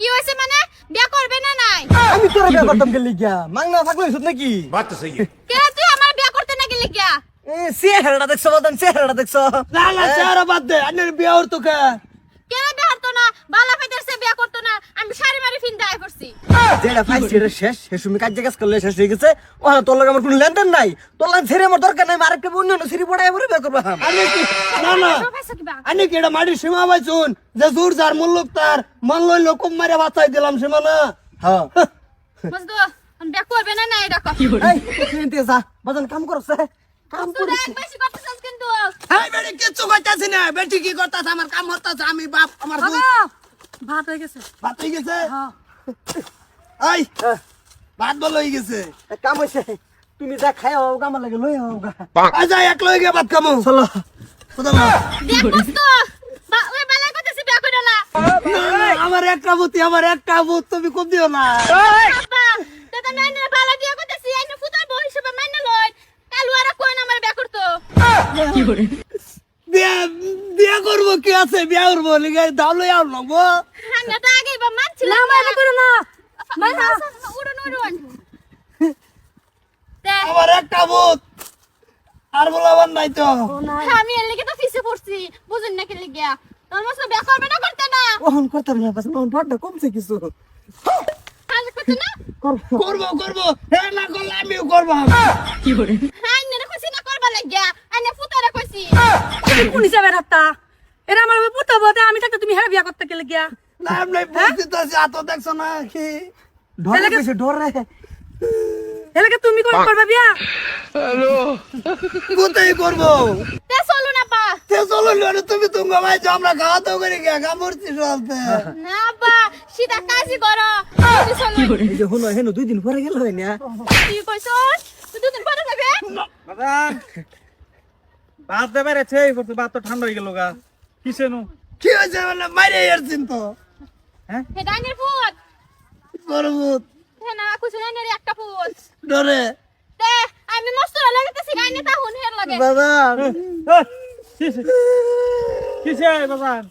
কি হইছে মানে? বিয়া করবে না নাই? আমি তোর কে তুই বিয়া করতে না গেলি গিয়া এ চেহারাটা দেখছ বদন চেহারাটা দেখছ। না না চেহারা বাদ দে আন্নের বিয়া হর তো কা? কেন বিয়া যেটা পাইছি এটা শেষ। শেষ তুমি কাজ কাজ করলে শেষ হয়ে গেছে। ও তোর লগে আমার কোনো লেনদেন নাই। তোর লাগে ছেড়ে আমার দরকার নাই। আরেকটা অন্য সিঁড়ি পড়াই পরে করব। কি? না কি এটা মাটির সীমা পাইছুন যে জোর যার মূল্য তার। মান লইল কম মারে বাঁচাই দিলাম সীমা না হ্যাঁ করবে না নাই এটা কর এই তুই যা। বাদান কাম করছে কাম বেটি কিচ্ছু করতেছি না। বেটি কি করতেছে? আমার কাম হতেছে। আমি বাপ আমার ভাত হয়ে গেছে। ভাত হয়ে গেছে? এই ভাত বল হয়ে গেছে। এক কাম হইছে তুমি যা খাই হোক আমার লাগে লই হোক আজ এক লয়ে গিয়ে ভাত খামো। চলো। কোথাও না। আমার একটা বুতি আমার একটা বুত তুমি কম দিও না। আব্বা দাদা নাইনে বালা দিয়া করতেছি আইনে ফুটার বউ হিসেবে মাইনা লই। কালু আর কই না আমার বিয়া বিয়া বিয়া করব কি আছে? বিয়া করব লিগে দাও লই আও নবো হাঙ্গা তো আগে বা মানছিল না করে না। একটা আর বলাবার নাই তো। আমি এর লেগে তো ফিসে পড়ছি। বুঝুন না কি লাগিয়া। তোর মতো বিয়া করবে না করতে না। ওহন করতাম না বাস ওহন ভাড়া কমছে কিছু। কাজ করতে না? করব। করব করব। হে না করলে আমিও করব। নেরে কইছি না করবা লাগিয়া। আইনে ফুটারে কইছি। কোন হিসাবে রাখতা? এরা আমার পুতো বলতে আমি থাকতে তুমি হ্যাঁ বিয়া করতে গেলে গিয়া না এমনি বুঝতে তো আছে আতো দেখছ না কি? ডরে কইছে ডরে এলাকা তুমি কোন করবে বিয়া? কোথায় করব? তে চলু না পা সে চলো লিওনে তুমি তুমি ভাই যে আমরা খাওয়া দাওয়া করে গিয়া কামড়ছি চলতে না বা সিধা কাজই করো। এই যে হলো হেন দুই দিন পরে গেল হয় না তুই কইছস তুই দুদিন পরে যাবে? বাজান ভাত দেবে করতে ভাত তো ঠান্ডা হয়ে গেল গা। কিসে নু? কি হয়েছে? মানে মাইরে এরছিন তো হে ডাইনের না ডাইনের একটা ডরে আমি মস্ত লাগাতেছি গাইনে তা হুন হের লাগে। বাবা। কিসে কিসে বাজান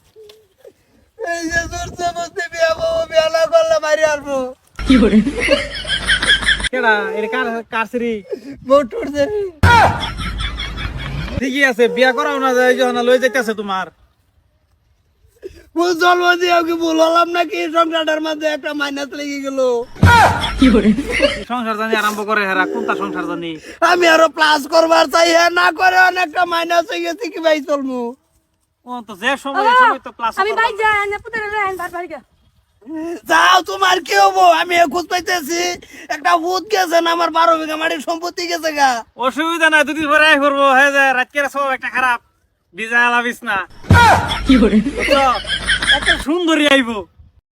এই যে জোরছে বসতে বিয়া বউ বিয়া না করলে মারি আসব কেডা এর কার কারসিরি বউ টুটছে ঠিকই আছে বিয়া করাও না যায় যখন লই যাইতেছে তোমার। জন্ম দিয়ে কি ভুল হলাম নাকি? সংসারটার মধ্যে একটা মাইনাস লেগে গেল। সংসার জানি আরম্ভ করে হেরা কোনটা সংসার জানি? আমি আরও প্লাস করবার চাই হ্যাঁ না করে অনেকটা মাইনাস হয়ে গেছে কি ভাই চলমু? তো যে সময় সময় তো প্লাস আমি বাইক যাই না পুতো রে ভাত গা যাও তোমার কি হব? আমি খোঁজ পাইতেছি একটা ভূত গেছে না আমার বারো বিঘা মাটির সম্পত্তি গেছে গা। অসুবিধা নাই দুদিন পরে আই করব হে যে রাতকের সব একটা খারাপ। বিজা লাভিস না। বুঝছ? একটা সুন্দরী আইবো।